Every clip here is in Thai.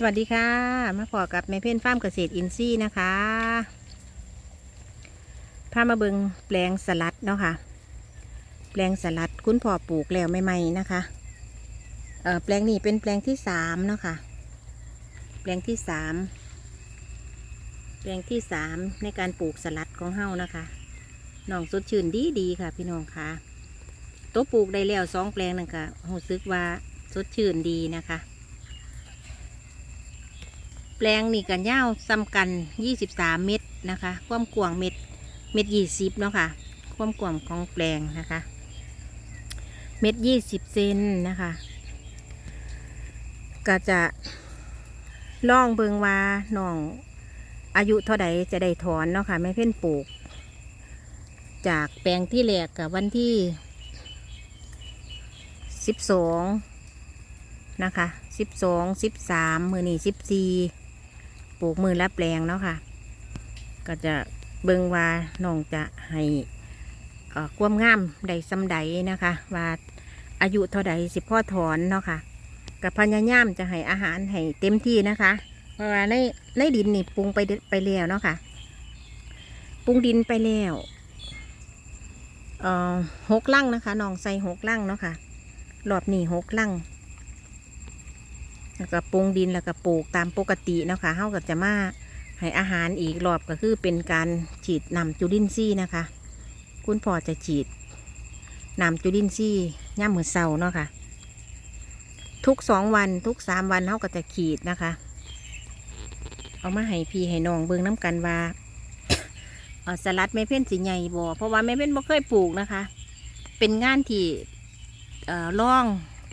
สวัสดีค่ะ มาพอกับแม่เพ่นฟาร์มเกษตรอินทรีย์นะคะพามาเบิงแปลงสลัดเนาะค่ะ แปลงสลัดคุณพ่อปลูกแล้วใหม่ๆนะคะเอ่อแปลงนี้เป็นแปลงที่สามเนาะค่ะ แปลงที่สามแปลงที่สามในการปลูกสลัดของเฮานะคะน้องสดชื่นดีดีๆค่ะ พี่น้องค่ะตัวปลูกได้แล้วสองแปลงนั่นค่ะรู้สึกว่าสดชื่นดีนะคะ แปลงนี่กันยาวซ้ำกัน 23 เม็ดนะคะ ความกว้างเม็ดเม็ด20เนาะค่ะ ความกว้างของแปลงนะคะ เม็ด20เซนนะคะ ก็จะล่องเบิงว่าน้องอายุเท่าใดจะได้ถอนเนาะค่ะแม่เพ่นปลูก จากแปลงที่แรกกับวันที่12นะคะ12 13มือนี่14 ปลูกมือละแปลงเนาะค่ะ ก็จะเบิ่งว่าน้องจะให้ความงามใดสำใดนะคะ ว่าอายุเท่าใดสิพ่อถอนเนาะค่ะกับพญายามจะให้อาหารให้เต็มที่นะคะ เพราะว่าในในดินนี่ปรุงไปไปแล้วเนาะค่ะปรุงดินไปแล้วหกลังนะคะน้องใส่หกลังเนาะค่ะรอบนี้หกลัง แล้วก็ปรุงดินแล้วก็ปลูกตามปกติเนาะคะเฮาก็จะมาให้อาหารอีกรอบก็คือเป็นการฉีดนำจุลินทรีย์นะคะ คุณพ่อจะฉีดนำจุลินทรีย์ย่ามมือเสาเนาะค่ะ ทุกสองวันทุกสามวันเฮาก็จะขีดนะคะ เอามาให้พี่ให้น้องเบิ่งน้ำกันว่าสลัดไม่เพ่นสีใหญ่บ่เพราะว่าไม่เพ่นบ่เคยปลูกนะคะ เป็นงานที่เอ่อล่อง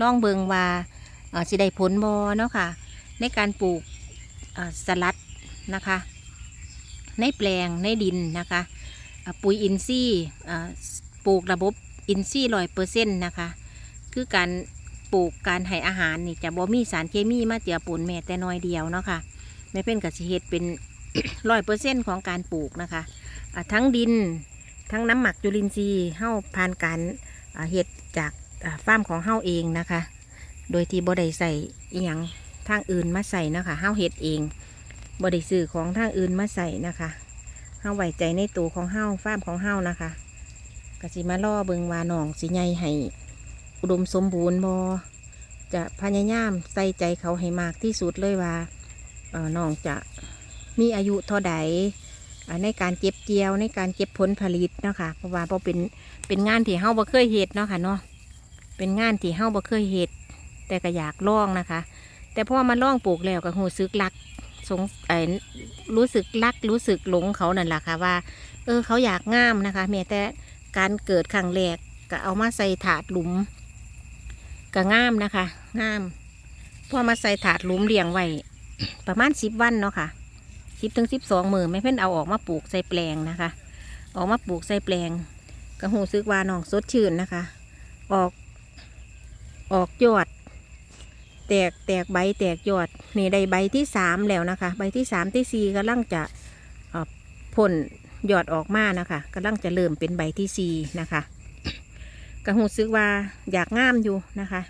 ล่องเบิงว่า สิได้ผลบอเนาะค่ะ ในการปลูกสลัดนะคะ ในแปลงในดินนะคะปุ๋ยอินทรีย์ปลูกระบบอินทรีย์ร้อยเปอร์เซ็นต์นะคะ คือการปลูกการให้อาหารนี่จะบ่มีสารเคมีมาเจือปนแม้แต่น้อยเดียวเนาะค่ะไม่เป็นกับสิเฮ็ดเป็นร้อยเปอร์เซ็นต์ของการปลูกนะคะะทั้งดินทั้งน้ำหมักจุลินทรีย์เฮ้าผ่านการเฮ็ดจากอ่าฟาร์มของเฮ้าเองนะคะ โดยที่บ่ได้ใส่อีหยังทางอื่นมาใส่นะคะเฮาเฮ็ดเองบ่ได้ซื้อของทางอื่นมาใส่นะคะเฮาไว้ใจในตัวของเฮาฟาร์มของเฮานะคะก็สิมาล่อเบิงว่าน้องสิใหญ่ให้อุดมสมบูรณ์บ่จะพยายามใส่ใจเขาให้มากที่สุดเลยว่าเอ่อน้องจะมีอายุเท่าใดในการเก็บเกี่ยวในการเก็บผลผลิตเนาะคะเพราะว่าเป็นเป็นงานที่เฮาบ่เคยเฮ็ดเนาะค่ะเนาะเป็นงานที่เฮาบ่เคยเฮ็ด แต่ก็อยากล่องนะคะ แต่พอมาล่องปลูกแล้วก็หูซึกรักสงเอ่อรู้สึกรักรู้สึกหลงเขานั่นแหละค่ะว่า เออเขาอยากงามนะคะแม้แต่การเกิดครั้งแรกก็เอามาใส่ถาดหลุมก็งามนะคะงามพอมาใส่ถาดหลุมเลี้ยงไว้ประมาณสิบวันเนาะค่ะสิบถึงสิบสองมือไม่เพิ่นเอาออกมาปลูกใส่แปลงนะคะ ออกมาปลูกใส่แปลงก็หูซึกว่าน้องสดชื่นนะคะ ออก ออกยอด แตกแตกใบแตกยอดนี่ได้ใบที่สามแล้วนะคะ ใบที่สามที่สี่กำลังจะเอ่อพ่นยอดออกมานะคะกำลังจะเริ่มเป็นใบที่สี่นะคะก็หูซึกว่าอยากงามอยู่นะคะ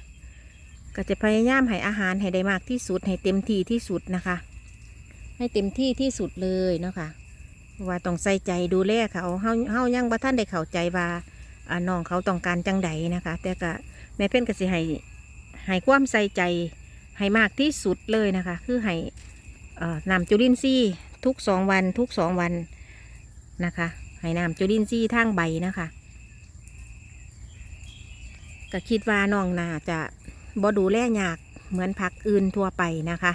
ก็จะพยายามให้อาหารให้ได้มากที่สุดให้เต็มที่ที่สุดนะคะ ให้เต็มที่ที่สุดเลยนะคะว่าต้องใส่ใจดูแลเขาเฮาเฮายังบ่ท่านได้เข้าใจว่าน้องเขาต้องการจังใดนะคะ แต่ก็แม่เพ่นก็สิให้ ให้ความใส่ใจให้มากที่สุดเลยนะคะ คือให้นำจุลินทรีย์ทุกสองวันทุกสองวันนะคะให้นำจุลินทรีย์ทางใบนะคะก็คิดว่าน้องนาจะบ่ดูแลยากเหมือนผักอื่นทั่วไปนะคะ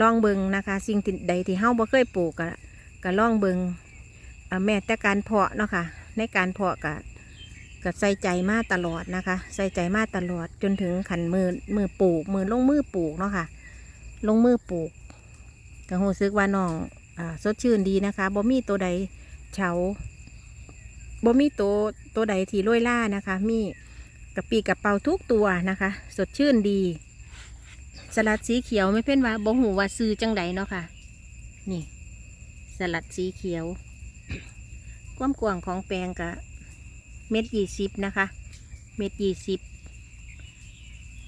ลองเบิงนะคะ สิ่งใดที่เฮาบ่เคยปลูกก็ก็ลองเบิงแม้แต่การเพาะเนาะค่ะในการเพาะก็ ก็ใส่ใจมาตลอดนะคะ ใส่ใจมาตลอดจนถึงขันมือมือปลูกมือลงมือปลูกเนาะค่ะ ลงมือปลูกก็รู้สึกว่าน้องอ่าสดชื่นดีนะคะบ่มีตัวใดเฉาบ่มีตัวตัวใดที่โรยล่านะคะ มีกระปีกระเป๋าทุกตัวนะคะ สดชื่นดี สลัดสีเขียวไม่เพ่นว่าบ่หูว่าซื้อจังใดเนาะค่ะ นี่ สลัดสีเขียว ความกว้างของแปลงกะ เม็ดยี่สิบนะคะ เม็ดยี่สิบ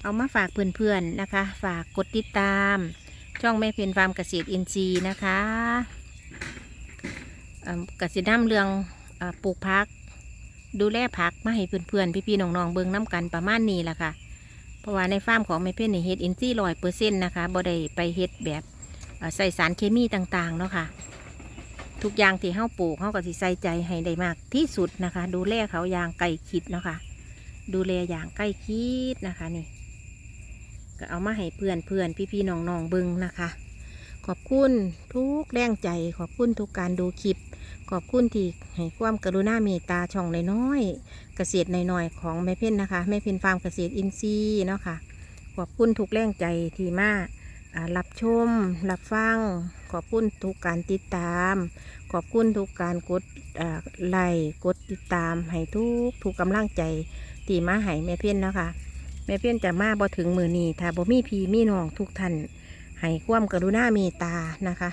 เอามาฝากเพื่อนๆนะคะ ฝากกดติดตาม ช่องแม่เพนฟาร์มเกษตรอินทรีย์นะคะเอิ่มกสิน้ำเรืองอปลูกพัก ดูแลผักมาให้เพื่อนๆพี่ๆน้องๆเบิ่งน้ำกันประมาณนี้ละค่ะ เพราะว่าในฟาร์มของแม่เพนนี่เฮ็ดอินทรีย์ร้อยเปอร์เซ็นต์นะคะบ่ได้ไปเฮ็ดแบบใส่สารเคมีต่างๆเนาะค่ะ ทุกอย่างที่เฮาปลูกเฮาก็สิใส่ใจให้ได้มากที่สุดนะคะ ดูแลเขาอย่างใกล้ชิดเนาะค่ะดูแลอย่างใกล้ชิดนะคะนี่ ก็เอามาให้เพื่อนเพื่อนพี่พี่น้องน้องบิงนะคะ ขอบคุณทุกแรงใจ ขอบคุณทุกการดูคลิป ขอบคุณที่ให้ความกรุณาเมตตาช่องน้อยๆเกษตรน้อยๆของแม่เพ่นนะคะแม่เพ่นฟาร์มเกษตรอินทรีย์เนาะค่ะขอบคุณทุกแรงใจที่มาอ่า รับชม รับฟัง ขอบคุณทุกการติดตาม ขอบคุณทุกการกดไลค์กดติดตาม ให้ทุกทุกกำลังใจที่มาให้แม่เพ่นเนาะค่ะแม่เพี้ยนจะมาบ่ถึงมือนี้ถ้าบ่มีพีมีน้องทุกท่านให้ความกรุณาเมตตานะคะ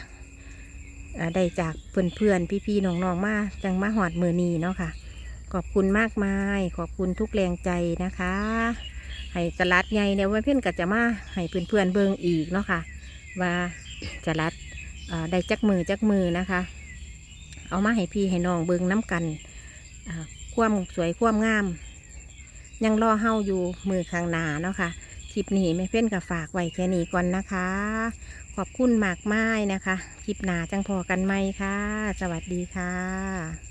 ได้จากเพื่อนเพื่อนพี่พี่ๆน้องๆมาจังมาหอดมือนีเนาะค่ะ ขอบคุณมากมาย ขอบคุณทุกแรงใจนะคะ ให้กระลัดใหญ่เนี่ยแม่เพี้ยนก็จะมาให้เพื่อนเพื่อนเบิ่งอีกเนาะค่ะ ว่าจะรัดได้จักมือจักมือนะคะ เอามาให้พี่ให้น้องเบิ่งน้ำกันความสวยความงาม ยังรอเฮาอยู่มือข้างหน้าเนาะค่ะคลิปนี้แม่เพ่นกับฝากไว้แค่นี้ก่อนนะคะ ขอบคุณมากไมายนะคะ คลิปหนาจังพอกันไหมคะสวัสดีค่ะ